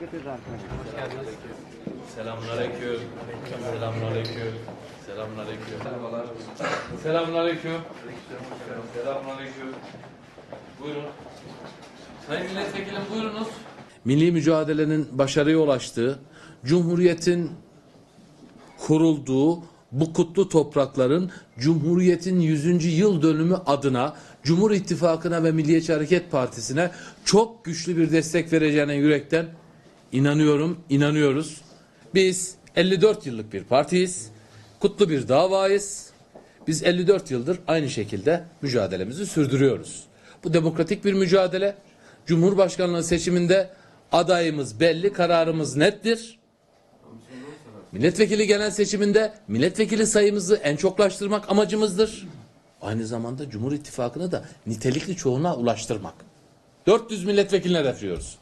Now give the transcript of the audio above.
Dikkat et arkana. Selamünaleyküm. Selamünaleyküm. Selamünaleyküm. Merhabalar. Selamünaleyküm. Selamünaleyküm. Buyurun. Sayın milletvekilim buyurunuz. Milli mücadelenin başarıya ulaştığı, Cumhuriyet'in kurulduğu bu kutlu toprakların Cumhuriyet'in 100. yıl dönümü adına Cumhur İttifakı'na ve Milliyetçi Hareket Partisi'ne çok güçlü bir destek vereceğine yürekten inanıyorum, inanıyoruz. Biz 54 yıllık bir partiyiz. Kutlu bir davayız. Biz 54 yıldır aynı şekilde mücadelemizi sürdürüyoruz. Bu demokratik bir mücadele. Cumhurbaşkanlığı seçiminde adayımız belli, kararımız nettir. Milletvekili genel seçiminde milletvekili sayımızı en çoklaştırmak amacımızdır. Aynı zamanda Cumhur İttifakı'nı da nitelikli çoğuna ulaştırmak. 400 milletvekiline hedefliyoruz.